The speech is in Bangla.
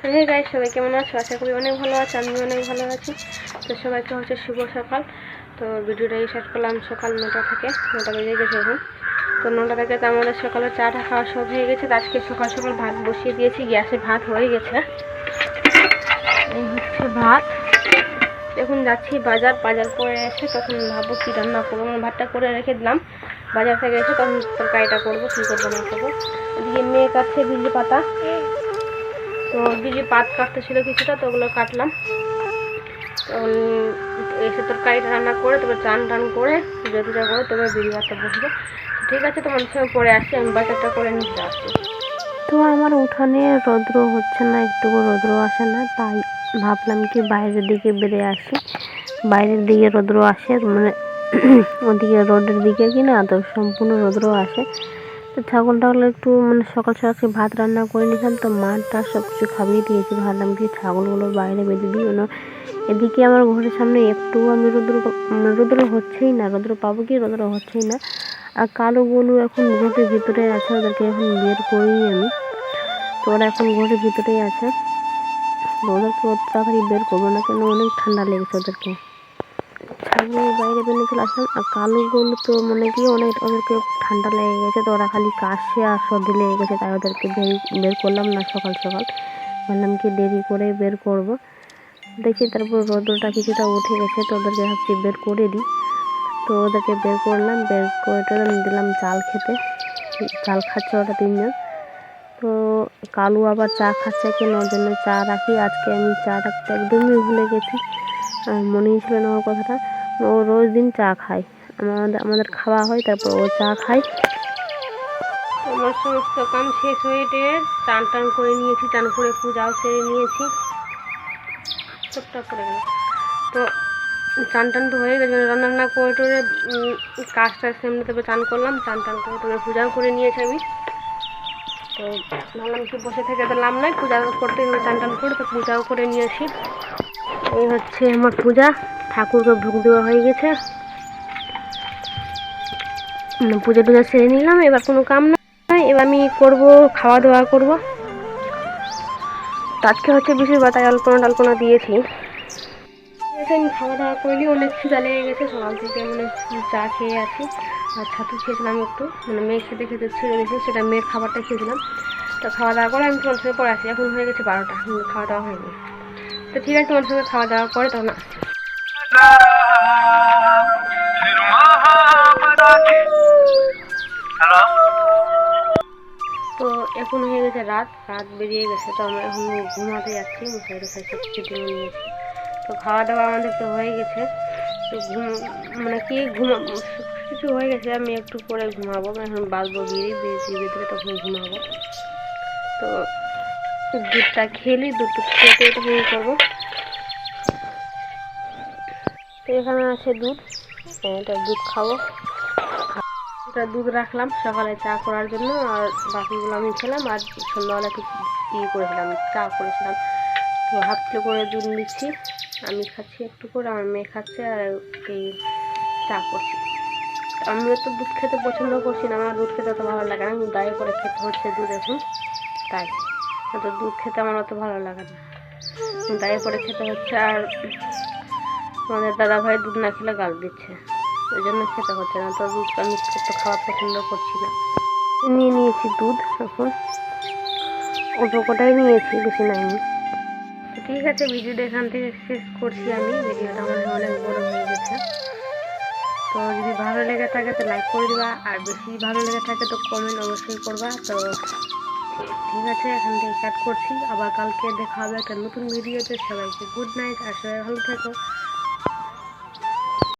তো হে গাই সবাই কেমন আছো? আশা করি অনেক ভালো আছে আমি অনেক ভালো আছি। তো সবাইকে হচ্ছে শুভ সকাল। তো ভিডিওটা স্টার্ট করলাম, সকাল নটা থেকে, নটা বেজে গেছে এখন। তো নটা থেকে তো আমাদের সকালে চাটা খাওয়া সব হয়ে গেছে। আজকে সকাল সকাল ভাত বসিয়ে দিয়েছি, গ্যাসে ভাত হয়ে গেছে। এই হচ্ছে ভাত। এখন যাচ্ছি বাজার বাজার করে এসে তখন ভাববো কী রান্না করব। মানে ভাতটা করে রেখে দিলাম। বাজার থেকে এসে তখন তরকারিটা করব, কী করব না করব। এদিকে মেয়ে কাটছে বিজলি পাতা। তো বিজলি পাত কাটতে ছিল কিছুটা, তো ওগুলো কাটলাম। এসে তরকারিটা রান্না করে তবে চান টান করে পুজো টুজো করে, তবে বিজলি পাতা বসবো। ঠিক আছে তোমার সঙ্গে পরে আসি আমি বাজারটা করে নিতে আসছি। তো আমার উঠানে রৌদ্র হচ্ছে না, একটুকু রৌদ্র আসে না, তাই ভাবলাম কি বাইরের দিকে বেরিয়ে আসি। বাইরের দিকে রৌদ্র আসে মানে ওদিকে রোডের দিকে কি না, তো সম্পূর্ণ রৌদ্র আসে। তো ছাগল টাগল একটু মানে সকাল সকাল ভাত রান্না করে নিলাম, তো মাঠটা সব কিছু খাইয়ে দিয়েছি। ভাবলাম কি ছাগলগুলো বাইরে বেঁধে দিই ওনো এদিকে আমার ঘরের সামনে একটু আমি রোদ্র মানে রৌদ্র হচ্ছেই না, রৌদ্র পাবো কি রৌদ্র হচ্ছেই না। আর কালো গরু এখন ঘরের ভিতরে আছে, ওদেরকে এখন বের করি আমি। তো ওরা এখন ঘরের ভিতরেই আছে। ওদেরকে অত তাড়াতাড়ি বের করব না কেন, অনেক ঠান্ডা লেগেছে ওদেরকে। ছাগল বাইরে বেরিয়ে চলে আসলাম আর কালো গরু তো মানে কি অনেক ওদেরকে ঠান্ডা লেগে গেছে, তো ওরা খালি কাশে আর সর্দি লেগে গেছে, তাই ওদেরকে বের বের করলাম না সকাল সকাল। বললাম কি দেরি করে বের করব। দেখি তারপর রোদ্রটা কিছুটা উঠে গেছে, তো ওদেরকে ভাবছি বের করে দিই। তো ওদেরকে বের করলাম, বের করে দিলাম চাল খেতে। চাল খাচ্ছে ওরা তিনজন। তো কালু আবার চা খাচ্ছে কেন ওর জন্য চা রাখি, আজকে আমি চা রাখতে একদমই ভুলে গেছি। মনেই ছিল না ওর কথাটা। ও রোজ দিন চা খায়। আমাদের আমাদের খাওয়া হয় তারপর ও চা খায়। আমার সমস্ত কাম শেষ হয়ে টেয়ে টান টান করে নিয়েছি টান করে পূজাও সেরে নিয়েছি। টুকটাক করে গেল। তো চান টান তো হয়ে গেছে রান্না বান্না করে টোরে উম, কাজটা সেমনি চান করলাম চান টান করে তবে পূজাও করে নিয়েছি আমি। তো ভাবলাম কি বসে থেকে তো লাভ নাই পূজা করতে চান টান করে তো পূজাও করে নিয়েছি। এই হচ্ছে আমার পূজা। ঠাকুরকে ভোগ দেওয়া হয়ে গেছে। পুজো টুজো সেরে নিলাম, এবার কোনো কাম নাই এবার আমি করব খাওয়া দাওয়া করব। তো আজকে হচ্ছে বিশেষ বাতায় আলপনা টালপনা দিয়েছি আমি খাওয়া দাওয়া করলি অনেক খিদা লেগে গেছে সকাল থেকে মানে চা খেয়ে আছি। আর ছাতু খেয়েছিলাম একটু। মানে মেয়ে খেতে খেতে ছেড়ে দিয়েছে, সেটা মেয়ের খাবারটা খেয়েছিলাম। তো খাওয়া দাওয়া করে আমি তোমার সঙ্গে পরে আসি। এখন হয়ে গেছে বারোটা। খাওয়া দাওয়া হয়নি। তো ঠিক আছে, তোমার সঙ্গে খাওয়া দাওয়া করে তখন আসছি। তো এখন হয়ে গেছে রাত রাত বেরিয়ে গেছে, তো আমরা এখন ঘুমাতে যাচ্ছি টশারি সব কিছু নিয়েছি। তো খাওয়া দাওয়া আমাদের তো হয়ে গেছে। তো ঘুম মানে কি ঘুমা, কিছু হয়ে গেছে, আমি একটু পরে ঘুমাবো এখন বাজবো বিড়ি বিড়ি দিলে তখন ঘুমাবো। তো দুধটা খেলি দুধ খেতে তখন করব। তো এখানে আছে দুধ। এটা দুধ খাব। এটা দুধ রাখলাম সকালে চা করার জন্য, আর বাকিগুলো আমি খেলাম, আর সন্ধ্যাবেলা একটু ইয়ে করেছিলাম, চা করেছিলাম। তো কিলো করে দুধ নিচ্ছি। আমি খাচ্ছি একটু করে, আমার মেয়ে খাচ্ছে, আর এই চা করছি। আমিও তো দুধ খেতে পছন্দ করছি না, আমার দুধ খেতে অত ভালো লাগে না, আমি গায়ে করে খেতে হচ্ছে দুধ এখন, তাই। অত দুধ খেতে আমার অত ভালো লাগে না। গায়ে করে খেতে হচ্ছে আর আমাদের দাদা ভাই দুধ না খেলে গাল দিচ্ছে। ওই জন্য খেতে হচ্ছে না। তো দুধ আমি এত খাওয়া পছন্দ করছি না। নিয়ে নিয়েছি দুধ এখন। অল্প কটাই নিয়েছি, বেশি নাইনি ঠিক আছে, ভিডিওটা এখান থেকে শেষ করছি আমি। ভিডিওটা আমার অনেক বড় হয়ে গেছে। তো যদি ভালো লেগে থাকে তো লাইক করে দিবা। আর বেশি ভালো লেগে থাকে তো কমেন্ট অবশ্যই করবা। তো ঠিক আছে, এখান থেকে কাট করছি। আবার কালকে দেখা হবে একটা নতুন ভিডিওতে সবাইকে গুড নাইট আর সবাই ভালো থেকো।